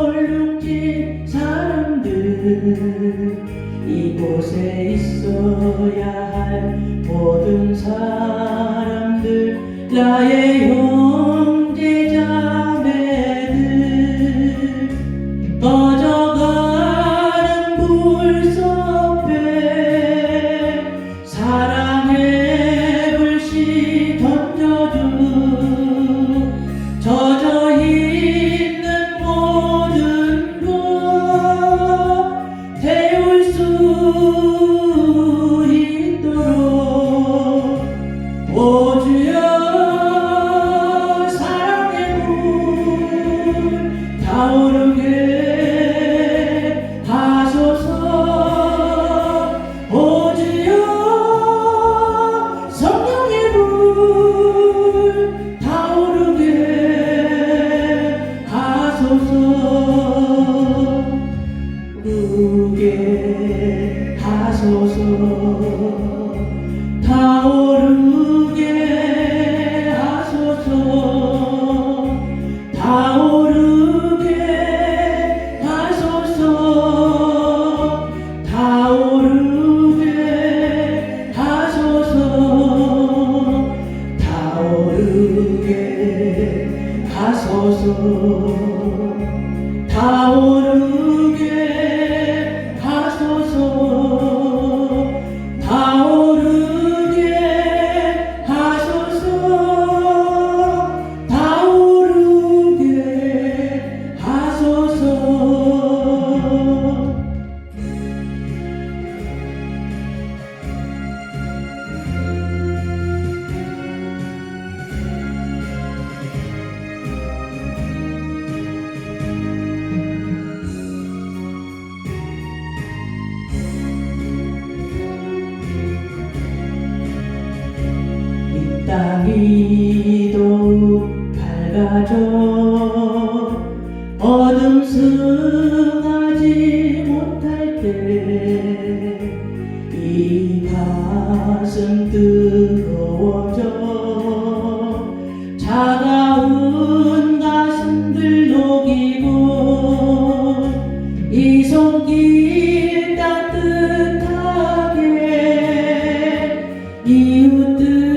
어렵진 사람들 이곳에 있어야 할 모든 사람들 나의 ആ 멈춰서 다오는 날이도 밝아져 어둠 승하지 못할 때 이 가슴 뜨거워져 차가운 가슴들 녹이고 이 손길 따뜻하게 이웃들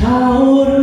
타오르